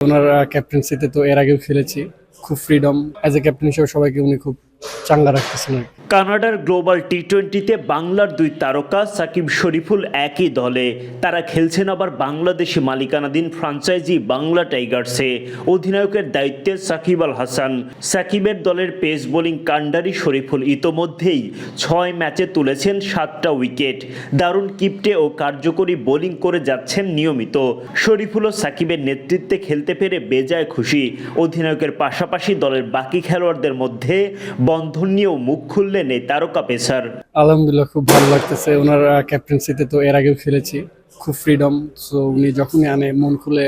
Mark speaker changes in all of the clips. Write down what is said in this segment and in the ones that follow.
Speaker 1: ওনার ক্যাপ্টেন্সিতে তো এর আগেও খেলেছি। খুব ফ্রিডম অ্যাজ এ ক্যাপ্টেন হিসেবে সবাইকে উনি খুব চাঙ্গা রাখতেছেন আর
Speaker 2: কানাডার গ্লোবাল টি টোয়েন্টিতে বাংলার দুই তারকা সাকিব শরীফুল একই দলে। তারা খেলছেন আবার বাংলাদেশি মালিকানাধীন ফ্রাঞ্চাইজি বাংলা টাইগার্সে। অধিনায়কের দায়িত্বে সাকিব আল হাসান। সাকিবের দলের পেস বোলিং কান্ডারি শরীফুল ইতোমধ্যেই ছয় ম্যাচে তুলেছেন সাতটা উইকেট। দারুণ কিপ্টে ও কার্যকরী বোলিং করে যাচ্ছেন নিয়মিত। শরীফুল ও সাকিবের নেতৃত্বে খেলতে পেরে বেজায় খুশি। অধিনায়কের পাশাপাশি দলের বাকি খেলোয়াড়দের মধ্যে বন্ধন নিয়েও মুখ খুললেন এই তারকা পেসার।
Speaker 1: আলহামদুলিল্লাহ, খুব ভালো লাগতেছে। ওনার ক্যাপ্টেন্সিতে তো এর আগেও খেলেছি। খুব ফ্রিডম সো উনি যখনই আনে, মন খুলে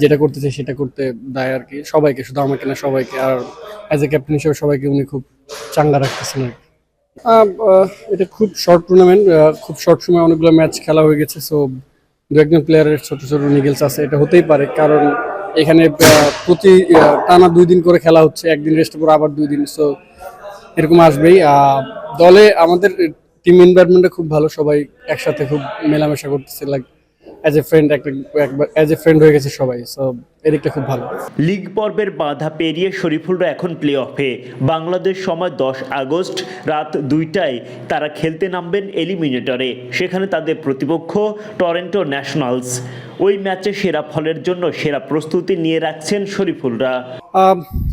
Speaker 1: যেটা করতে চাই সেটা করতে দেয় আর কি। সবাইকে, শুধু আমাকে না, সবাইকে। আর অ্যাজ এ ক্যাপ্টেন হিসেবে সবাইকে উনি খুব চাঙ্গা রাখতেছেন আর কি। এটা খুব শর্ট টুর্নামেন্ট খুব শর্ট সময় অনেকগুলো ম্যাচ খেলা হয়ে গেছে। সো দু একজন প্লেয়ারের ছোট ছোট নিগেলস আছে। এটা হতেই পারে। কারণ এখানে প্রতি টানা দুই দিন করে খেলা হচ্ছে। একদিন রেস্ট পর আবার দুই দিন। সো এরকম আসবেই। দলে আমাদের টিম এনভায়রনমেন্টটা খুব ভালো, সবাই একসাথে খুব মেলামেশা করতেছে লাইক অ্যাজ এ ফ্রেন্ড একটা অ্যাজ এ ফ্রেন্ড হয়ে গেছে সবাই সো এদিকটা খুব ভালো।
Speaker 2: লিগ পর্বের বাধা পেরিয়ে শরীফুলরা এখন প্লে অফে বাংলাদেশ সময় দশ আগস্ট, রাত দুইটায় তারা খেলতে নামবেন এলিমিনেটরে সেখানে তাদের প্রতিপক্ষ টরেন্টো ন্যাশনালস ওই ম্যাচে সেরা ফলের জন্য সেরা প্রস্তুতি নিয়ে রাখছেন শরীফুলরা।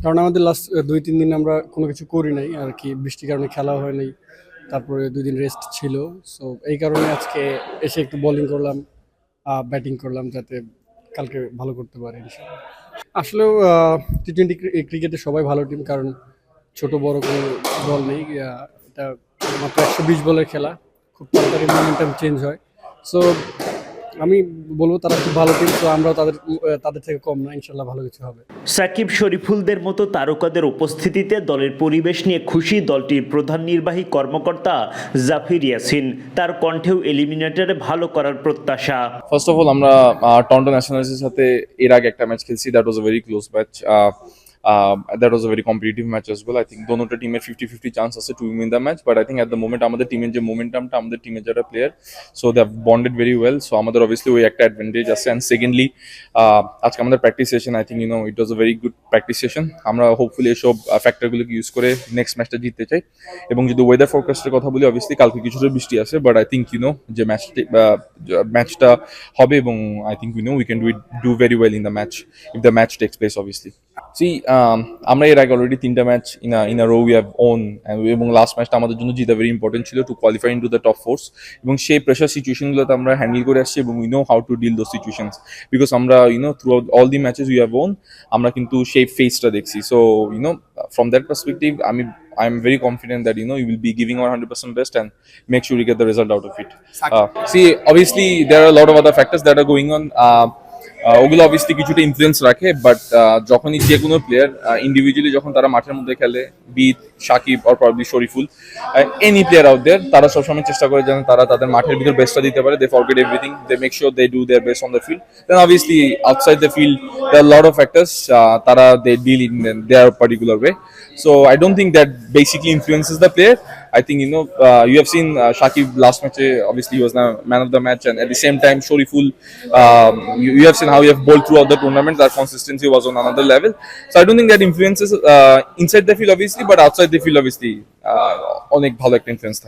Speaker 1: কারণ আমাদের লাস্ট দুই, তিন দিন আমরা কোনো কিছু করি নাই, আর কি। বৃষ্টির কারণে খেলা হয় নাই, তারপরে দুই দিন রেস্ট ছিল। সো এই কারণে আজকে এসে একটু বোলিং করলাম ব্যাটিং করলাম, যাতে কালকে ভালো করতে পারে আসলেও টি টোয়েন্টি ক্রিকেটে সবাই ভালো টিম কারণ ছোট, বড় কোনো দল নেই এটা মাত্র একশো বিশ বলের খেলা, খুব তাড়াতাড়ি মোমেন্টাম চেঞ্জ হয়। সো আমি বলব তারা খুব ভালো টিম তো আমরাও তাদের তাদের থেকে কম না ইনশাল্লাহ ভালো কিছু হবে।
Speaker 2: সাকিব শরীফুলদের মতো তারকাদের উপস্থিতিতে দলের পরিবেশ নিয়ে খুশি দলটির প্রধান নির্বাহী কর্মকর্তা জাফির ইয়াসিন। তার কণ্ঠেও এলিমিনেটরে ভালো করার প্রত্যাশা।
Speaker 3: ফার্স্ট অফ অল আমরা টরন্টো ন্যাশনালসের সাথে এর আগে একটা ম্যাচ খেলছি that was a very close match that was a very competitive match as well. I think দোনোটা টিমের ফিফটি ফিফটি চান্স আছে to win the match but I think at the moment আমাদের টিমের যে মোমেন্টামটা আমাদের টিমের যারা player so they bonded very well so আমাদের অবভিয়াসলি ওই একটা অ্যাডভান্টেজ আছে। অ্যান্ড সেকেন্ডলি আজকে আমাদের practice session I think you know it was a very good practice session আমরা হোপফুলি এসব ফ্যাক্টরগুলোকে ইউজ করে নেক্সট ম্যাচটা জিততে চাই। এবং যদি ওয়েদার ফোরকাস্টের কথা বলি অবভিয়াসলি কালকে কিছুটা বৃষ্টি আছে but I think you know যে ম্যাচটি ম্যাচটা হবে এবং I think you know we can do it do very well in the match if the match takes place obviously see আমরা এর আগে অলরেডি তিনটা match in in a row we have won এবং লাস্ট ম্যাচটা আমাদের জন্য জিতা very important ছিল to qualify in to the top fours এবং সেই প্রেশার সিচুয়েশনগুলোতে আমরা হ্যান্ডেল করে আসছি এবং we know how to deal those situations because আমরা you know throughout all the matches we have won আমরা কিন্তু সেই ফেসটা দেখছি. So you know from that perspective আমি I am very confident that you know you will be giving our 100% best and make sure you get the result out of it. Uh, see, obviously there are a lot of other factors that are ওগুলো obviously কিছুটা influence রাখে but যখনই যে কোনো player individually যখন তারা মাঠের মধ্যে খেলে, with, Shakib or probably Shoriful any player out there তারা সবসময় চেষ্টা করে যেন তারা তাদের মাঠের ভিতর বেস্টটা দিতে পারে they forget everything they make sure they do their best on the field then obviously outside the field there lot of factors তারা they deal in their particular way so I don't think that basically influences the player I think you know uh, you have seen uh, Shakib last match. uh, Obviously, he was the man of the match, and at the same time, Shoriful. Um, you, you have seen how he have bowled throughout the tournament. That consistency was on another level. So I don't think that influences uh, inside the field, obviously, but outside the field, obviously, uh, অনেক ভালো একটা influence